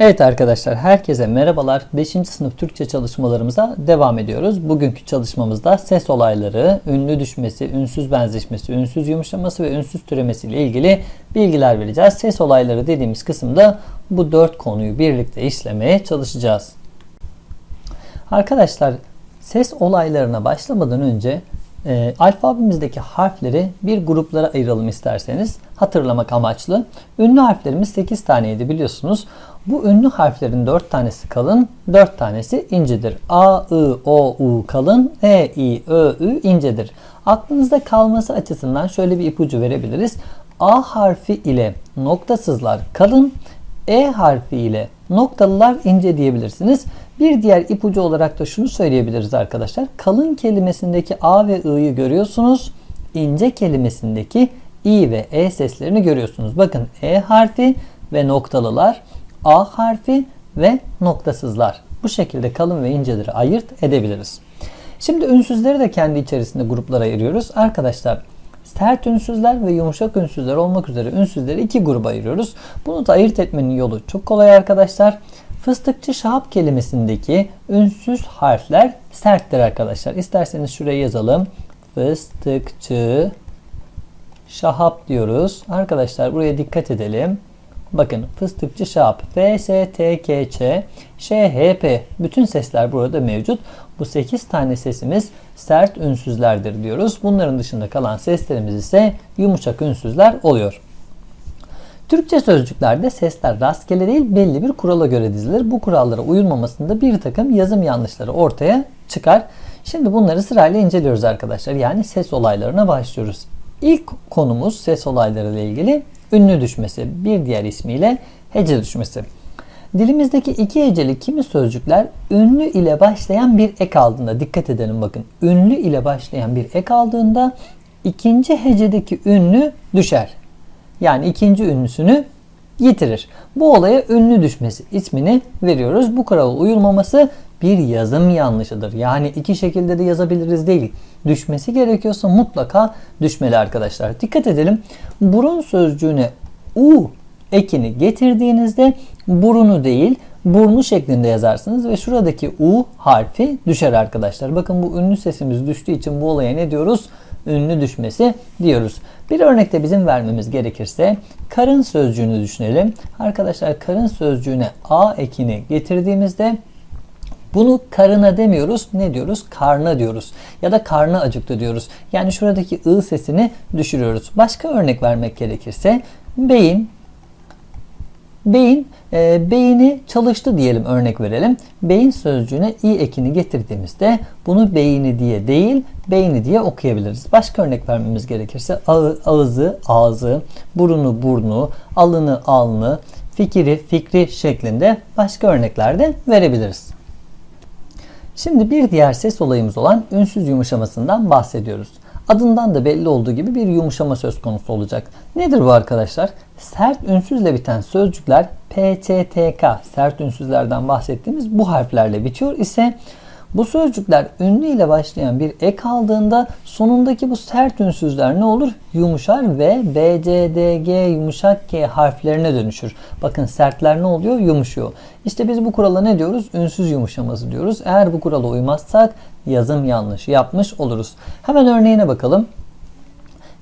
Evet arkadaşlar herkese merhabalar. 5. sınıf Türkçe çalışmalarımıza devam ediyoruz. Bugünkü çalışmamızda ses olayları, ünlü düşmesi, ünsüz benzeşmesi, ünsüz yumuşaması ve ünsüz türemesi ile ilgili bilgiler vereceğiz. Ses olayları dediğimiz kısımda bu dört konuyu birlikte işlemeye çalışacağız. Arkadaşlar ses olaylarına başlamadan önce e, alfabemizdeki harfleri bir gruplara ayıralım isterseniz hatırlamak amaçlı. Ünlü harflerimiz 8 taneydi biliyorsunuz. Bu ünlü harflerin 4 tanesi kalın, 4 tanesi incedir. A, I, O, U kalın, E, I, Ö, Ü incedir. Aklınızda kalması açısından şöyle bir ipucu verebiliriz. A harfi ile noktasızlar kalın, E harfi ile noktalılar ince diyebilirsiniz. Bir diğer ipucu olarak da şunu söyleyebiliriz arkadaşlar. Kalın kelimesindeki A ve I'yi görüyorsunuz. İnce kelimesindeki İ ve E seslerini görüyorsunuz. Bakın E harfi ve noktalılar, A harfi ve noktasızlar. Bu şekilde kalın ve inceleri ayırt edebiliriz. Şimdi ünsüzleri de kendi içerisinde gruplara ayırıyoruz. Arkadaşlar sert ünsüzler ve yumuşak ünsüzler olmak üzere ünsüzleri iki gruba ayırıyoruz. Bunu da ayırt etmenin yolu çok kolay arkadaşlar. Fıstıkçı şahap kelimesindeki ünsüz harfler serttir arkadaşlar. İsterseniz şuraya yazalım. Fıstıkçı şahap diyoruz. Arkadaşlar buraya dikkat edelim. Bakın fıstıkçı şahap F, S, T, K, Ç, Ş, H, P bütün sesler burada mevcut. Bu 8 tane sesimiz sert ünsüzlerdir diyoruz. Bunların dışında kalan seslerimiz ise yumuşak ünsüzler oluyor. Türkçe sözcüklerde sesler rastgele değil belli bir kurala göre dizilir. Bu kurallara uyulmamasında bir takım yazım yanlışları ortaya çıkar. Şimdi bunları sırayla inceliyoruz arkadaşlar. Yani ses olaylarına başlıyoruz. İlk konumuz ses olayları ile ilgili ünlü düşmesi. Bir diğer ismiyle hece düşmesi. Dilimizdeki iki heceli kimi sözcükler ünlü ile başlayan bir ek aldığında dikkat edelim bakın. Ünlü ile başlayan bir ek aldığında ikinci hecedeki ünlü düşer. Yani ikinci ünlüsünü yitirir. Bu olaya ünlü düşmesi ismini veriyoruz. Bu kurala uyulmaması bir yazım yanlışıdır. Yani iki şekilde de yazabiliriz değil. Düşmesi gerekiyorsa mutlaka düşmeli arkadaşlar. Dikkat edelim. Burun sözcüğüne u ekini getirdiğinizde burunu değil burnu şeklinde yazarsınız ve şuradaki u harfi düşer arkadaşlar. Bakın bu ünlü sesimiz düştüğü için bu olaya ne diyoruz? Ünlü düşmesi diyoruz. Bir örnekte bizim vermemiz gerekirse karın sözcüğünü düşünelim. Arkadaşlar karın sözcüğüne a ekini getirdiğimizde bunu karına demiyoruz. Ne diyoruz? Karna diyoruz. Ya da karnı acıktı diyoruz. Yani şuradaki ı sesini düşürüyoruz. Başka örnek vermek gerekirse beyin Beyin, e, beyni çalıştı diyelim örnek verelim. Beyin sözcüğüne i ekini getirdiğimizde bunu beyni diye değil beyni diye okuyabiliriz. Başka örnek vermemiz gerekirse ağızı ağzı, burunu burnu, alını alnı, fikri fikri şeklinde başka örnekler de verebiliriz. Şimdi bir diğer ses olayımız olan ünsüz yumuşamasından bahsediyoruz. Adından da belli olduğu gibi bir yumuşama söz konusu olacak. Nedir bu arkadaşlar? Sert ünsüzle biten sözcükler PCTK sert ünsüzlerden bahsettiğimiz bu harflerle bitiyor ise bu sözcükler ünlü ile başlayan bir ek aldığında sonundaki bu sert ünsüzler ne olur? Yumuşar ve B, C, D, G yumuşak K harflerine dönüşür. Bakın sertler ne oluyor? Yumuşuyor. İşte biz bu kurala ne diyoruz? Ünsüz yumuşaması diyoruz. Eğer bu kurala uymazsak yazım yanlış yapmış oluruz. Hemen örneğine bakalım.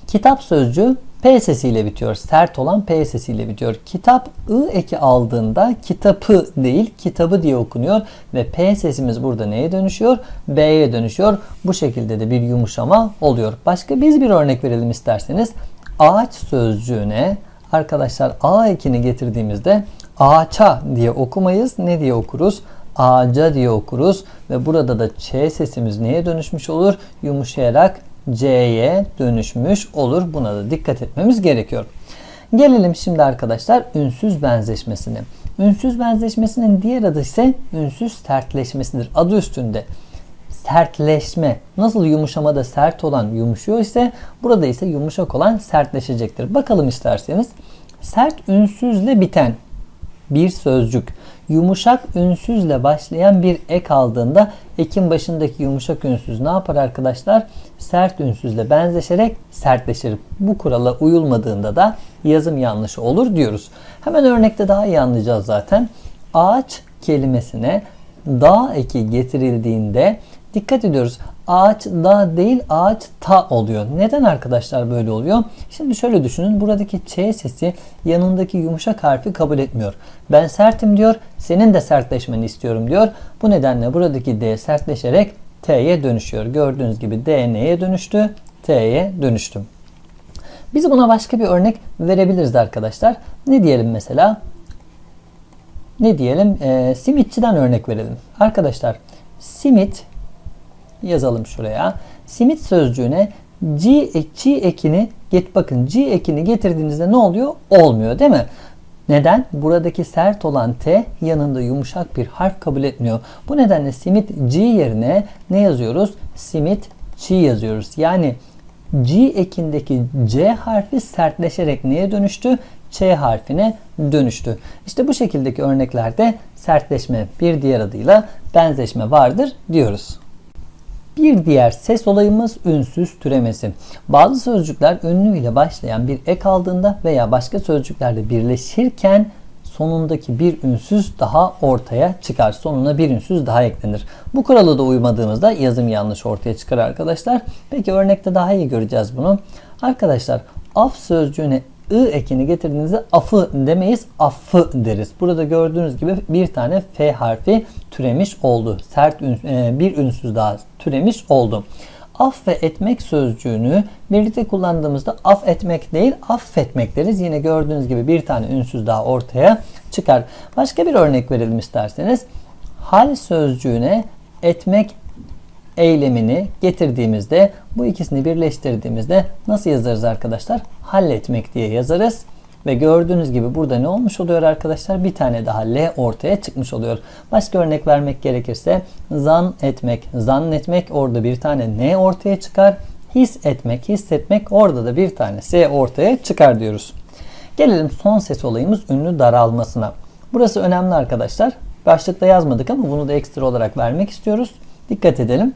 Kitap sözcüğü P sesiyle bitiyor. Sert olan P sesiyle bitiyor. Kitap I eki aldığında kitabı değil kitabı diye okunuyor ve P sesimiz burada neye dönüşüyor? B'ye dönüşüyor. Bu şekilde de bir yumuşama oluyor. Başka biz bir örnek verelim isterseniz. Ağaç sözcüğüne arkadaşlar A ekini getirdiğimizde ağaça diye okumayız. Ne diye okuruz? Ağaca diye okuruz ve burada da Ç sesimiz neye dönüşmüş olur? Yumuşayarak C'ye dönüşmüş olur. Buna da dikkat etmemiz gerekiyor. Gelelim şimdi arkadaşlar ünsüz benzeşmesine. Ünsüz benzeşmesinin diğer adı ise ünsüz sertleşmesidir. Adı üstünde sertleşme. Nasıl yumuşamada sert olan yumuşuyor ise burada ise yumuşak olan sertleşecektir. Bakalım isterseniz. Sert ünsüzle biten bir sözcük yumuşak ünsüzle başlayan bir ek aldığında ekin başındaki yumuşak ünsüz ne yapar arkadaşlar? Sert ünsüzle benzeşerek sertleşir. Bu kurala uyulmadığında da yazım yanlışı olur diyoruz. Hemen örnekte daha iyi anlayacağız zaten. Ağaç kelimesine dağ eki getirildiğinde dikkat ediyoruz. Ağaç da değil ağaç ta oluyor. Neden arkadaşlar böyle oluyor? Şimdi şöyle düşünün. Buradaki ç sesi yanındaki yumuşak harfi kabul etmiyor. Ben sertim diyor. Senin de sertleşmeni istiyorum diyor. Bu nedenle buradaki d sertleşerek t'ye dönüşüyor. Gördüğünüz gibi d neye dönüştü? T'ye dönüştü. Biz buna başka bir örnek verebiliriz arkadaşlar. Ne diyelim mesela? Ne diyelim? E, simitçiden örnek verelim. Arkadaşlar simit yazalım şuraya. Simit sözcüğüne G, G ekini get bakın G ekini getirdiğinizde ne oluyor? Olmuyor değil mi? Neden? Buradaki sert olan T yanında yumuşak bir harf kabul etmiyor. Bu nedenle simit G yerine ne yazıyoruz? Simit G yazıyoruz. Yani G ekindeki C harfi sertleşerek neye dönüştü? Ç harfine dönüştü. İşte bu şekildeki örneklerde sertleşme bir diğer adıyla benzeşme vardır diyoruz. Bir diğer ses olayımız ünsüz türemesi. Bazı sözcükler ünlü ile başlayan bir ek aldığında veya başka sözcüklerle birleşirken sonundaki bir ünsüz daha ortaya çıkar. Sonuna bir ünsüz daha eklenir. Bu kurala da uymadığımızda yazım yanlış ortaya çıkar arkadaşlar. Peki örnekte daha iyi göreceğiz bunu. Arkadaşlar af sözcüğüne ı ekini getirdiğinizde afı demeyiz affı deriz. Burada gördüğünüz gibi bir tane f harfi türemiş oldu. Sert üns, e, bir ünsüz daha türemiş oldu. Af ve etmek sözcüğünü birlikte kullandığımızda af etmek değil affetmek deriz. Yine gördüğünüz gibi bir tane ünsüz daha ortaya çıkar. Başka bir örnek verelim isterseniz. Hal sözcüğüne etmek eylemini getirdiğimizde bu ikisini birleştirdiğimizde nasıl yazarız arkadaşlar? Halletmek diye yazarız. Ve gördüğünüz gibi burada ne olmuş oluyor arkadaşlar? Bir tane daha L ortaya çıkmış oluyor. Başka örnek vermek gerekirse zan etmek, zannetmek orada bir tane N ortaya çıkar. His etmek, hissetmek orada da bir tane S ortaya çıkar diyoruz. Gelelim son ses olayımız ünlü daralmasına. Burası önemli arkadaşlar. Başlıkta yazmadık ama bunu da ekstra olarak vermek istiyoruz. Dikkat edelim.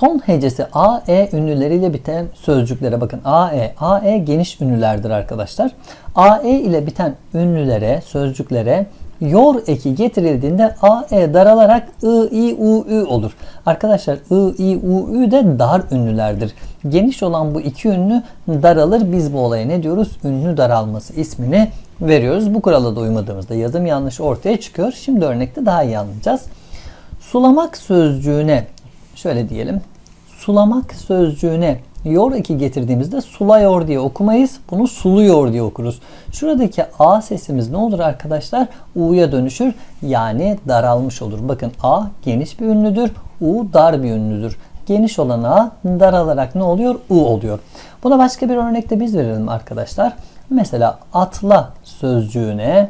Son hecesi A, E ünlüleriyle biten sözcüklere bakın. A, E. A, E geniş ünlülerdir arkadaşlar. A, E ile biten ünlülere, sözcüklere yor eki getirildiğinde A, E daralarak I, I, U, Ü olur. Arkadaşlar I, I, U, Ü de dar ünlülerdir. Geniş olan bu iki ünlü daralır. Biz bu olaya ne diyoruz? Ünlü daralması ismini veriyoruz. Bu kurala da uymadığımızda yazım yanlışı ortaya çıkıyor. Şimdi örnekte daha iyi anlayacağız. Sulamak sözcüğüne şöyle diyelim. Sulamak sözcüğüne yor eki getirdiğimizde sulayor diye okumayız. Bunu suluyor diye okuruz. Şuradaki A sesimiz ne olur arkadaşlar? U'ya dönüşür. Yani daralmış olur. Bakın A geniş bir ünlüdür. U dar bir ünlüdür. Geniş olan A daralarak ne oluyor? U oluyor. Buna başka bir örnekte biz verelim arkadaşlar. Mesela atla sözcüğüne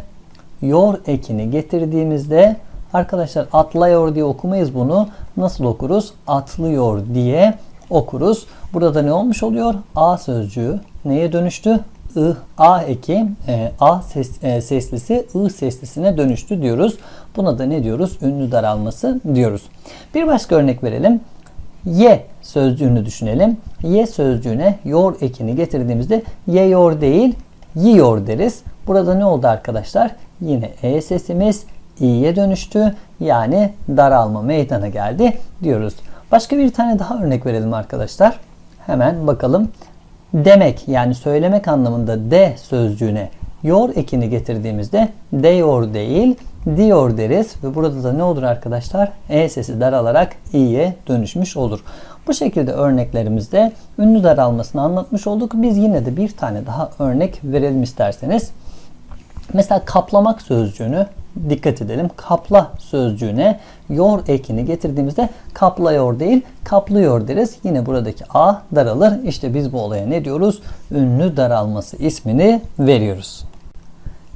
yor ekini getirdiğimizde Arkadaşlar atlıyor diye okumayız bunu. Nasıl okuruz? Atlıyor diye okuruz. Burada da ne olmuş oluyor? A sözcüğü neye dönüştü? I, A eki e, A ses, e, seslisi I seslisine dönüştü diyoruz. Buna da ne diyoruz? Ünlü daralması diyoruz. Bir başka örnek verelim. Y sözcüğünü düşünelim. Y sözcüğüne yor ekini getirdiğimizde yeyor değil yiyor deriz. Burada ne oldu arkadaşlar? Yine E sesimiz i'ye dönüştü. Yani daralma meydana geldi diyoruz. Başka bir tane daha örnek verelim arkadaşlar. Hemen bakalım. Demek yani söylemek anlamında de sözcüğüne yor ekini getirdiğimizde deyor değil diyor deriz ve burada da ne olur arkadaşlar? E sesi daralarak i'ye dönüşmüş olur. Bu şekilde örneklerimizde ünlü daralmasını anlatmış olduk. Biz yine de bir tane daha örnek verelim isterseniz. Mesela kaplamak sözcüğünü dikkat edelim. Kapla sözcüğüne yor ekini getirdiğimizde kaplıyor değil kaplıyor deriz. Yine buradaki a daralır. İşte biz bu olaya ne diyoruz? Ünlü daralması ismini veriyoruz.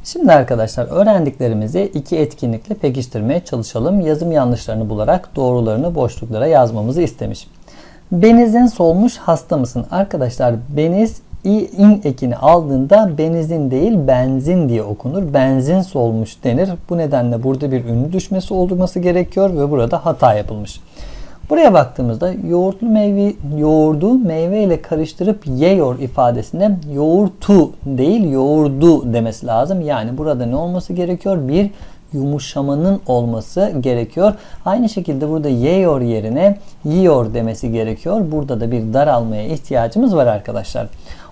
Şimdi arkadaşlar öğrendiklerimizi iki etkinlikle pekiştirmeye çalışalım. Yazım yanlışlarını bularak doğrularını boşluklara yazmamızı istemiş. Benizin solmuş hasta mısın? Arkadaşlar beniz in ekini aldığında benzin değil benzin diye okunur. Benzin solmuş denir. Bu nedenle burada bir ünlü düşmesi olması gerekiyor ve burada hata yapılmış. Buraya baktığımızda yoğurtlu meyve, yoğurdu meyve ile karıştırıp yiyor ifadesinde yoğurtu değil yoğurdu demesi lazım. Yani burada ne olması gerekiyor? Bir yumuşamanın olması gerekiyor. Aynı şekilde burada yiyor yerine yiyor demesi gerekiyor. Burada da bir daralmaya ihtiyacımız var arkadaşlar.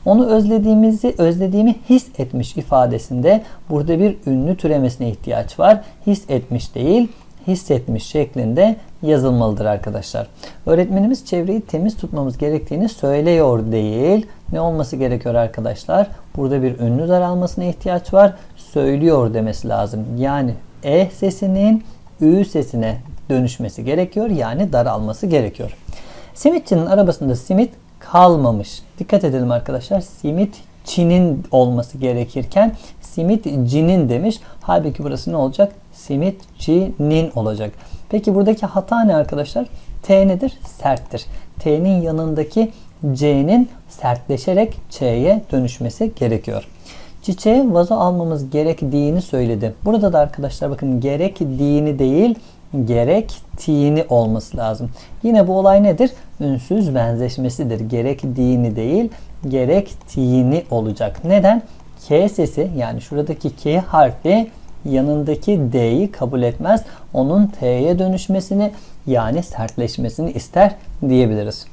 Onu özlediğimizi özlediğimi his etmiş ifadesinde burada bir ünlü türemesine ihtiyaç var. His etmiş değil hissetmiş şeklinde yazılmalıdır arkadaşlar. Öğretmenimiz çevreyi temiz tutmamız gerektiğini söylüyor değil. Ne olması gerekiyor arkadaşlar? Burada bir ünlü daralmasına ihtiyaç var. Söylüyor demesi lazım. Yani e sesinin ü sesine dönüşmesi gerekiyor. Yani daralması gerekiyor. Simitçinin arabasında simit kalmamış. Dikkat edelim arkadaşlar. Simit Çin'in olması gerekirken simitcinin demiş. Halbuki burası ne olacak? Simitçinin olacak. Peki buradaki hata ne arkadaşlar? T nedir? Serttir. T'nin yanındaki C'nin sertleşerek Ç'ye dönüşmesi gerekiyor. Çiçeğe vazo almamız gerektiğini söyledi. Burada da arkadaşlar bakın gerektiğini değil gerektiğini olması lazım. Yine bu olay nedir? Ünsüz benzeşmesidir. Gerektiğini değil gerektiğini olacak. Neden? K sesi yani şuradaki K harfi yanındaki D'yi kabul etmez. Onun T'ye dönüşmesini yani sertleşmesini ister diyebiliriz.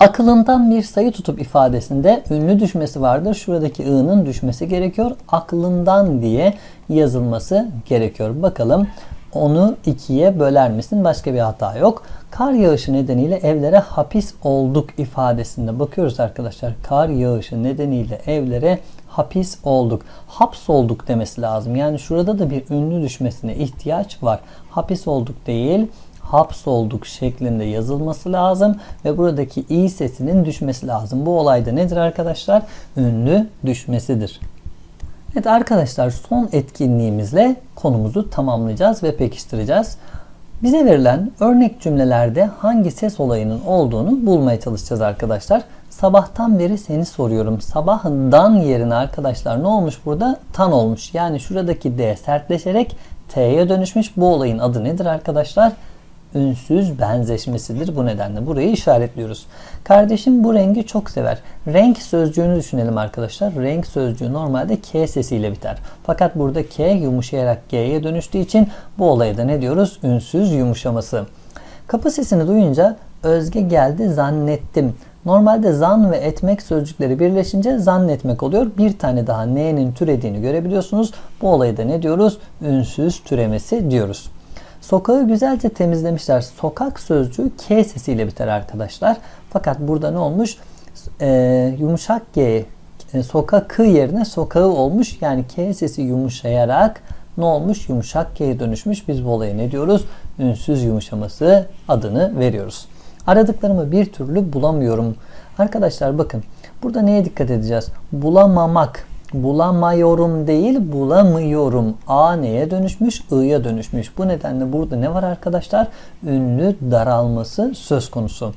Akılından bir sayı tutup ifadesinde ünlü düşmesi vardır. Şuradaki i'nin düşmesi gerekiyor. Aklından diye yazılması gerekiyor. Bakalım onu ikiye böler misin? Başka bir hata yok. Kar yağışı nedeniyle evlere hapis olduk ifadesinde bakıyoruz arkadaşlar. Kar yağışı nedeniyle evlere hapis olduk. Haps olduk demesi lazım. Yani şurada da bir ünlü düşmesine ihtiyaç var. Hapis olduk değil hapsolduk şeklinde yazılması lazım ve buradaki i sesinin düşmesi lazım. Bu olayda nedir arkadaşlar? Ünlü düşmesidir. Evet arkadaşlar son etkinliğimizle konumuzu tamamlayacağız ve pekiştireceğiz. Bize verilen örnek cümlelerde hangi ses olayının olduğunu bulmaya çalışacağız arkadaşlar. Sabahtan beri seni soruyorum. Sabahından yerine arkadaşlar ne olmuş burada? Tan olmuş. Yani şuradaki D sertleşerek T'ye dönüşmüş. Bu olayın adı nedir arkadaşlar? Ünsüz benzeşmesidir. Bu nedenle burayı işaretliyoruz. Kardeşim bu rengi çok sever. Renk sözcüğünü düşünelim arkadaşlar. Renk sözcüğü normalde K sesiyle biter. Fakat burada K yumuşayarak G'ye dönüştüğü için bu olaya da ne diyoruz? Ünsüz yumuşaması. Kapı sesini duyunca Özge geldi zannettim. Normalde zan ve etmek sözcükleri birleşince zannetmek oluyor. Bir tane daha n'nin türediğini görebiliyorsunuz. Bu olayı da ne diyoruz? Ünsüz türemesi diyoruz. Sokağı güzelce temizlemişler. Sokak sözcüğü K sesiyle biter arkadaşlar. Fakat burada ne olmuş? Ee, yumuşak G e, sokakı yerine sokağı olmuş. Yani K sesi yumuşayarak ne olmuş? Yumuşak G'ye dönüşmüş. Biz bu olaya ne diyoruz? Ünsüz yumuşaması adını veriyoruz. Aradıklarımı bir türlü bulamıyorum. Arkadaşlar bakın burada neye dikkat edeceğiz? Bulamamak bulamıyorum değil bulamıyorum. A neye dönüşmüş? I'ya dönüşmüş. Bu nedenle burada ne var arkadaşlar? Ünlü daralması söz konusu.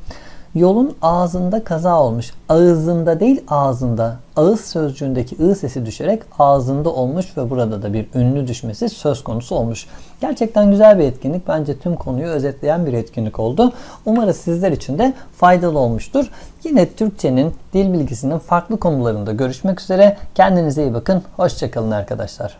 Yolun ağzında kaza olmuş. Ağzında değil ağzında. Ağız sözcüğündeki ı sesi düşerek ağzında olmuş ve burada da bir ünlü düşmesi söz konusu olmuş. Gerçekten güzel bir etkinlik. Bence tüm konuyu özetleyen bir etkinlik oldu. Umarız sizler için de faydalı olmuştur. Yine Türkçenin dil bilgisinin farklı konularında görüşmek üzere. Kendinize iyi bakın. Hoşçakalın arkadaşlar.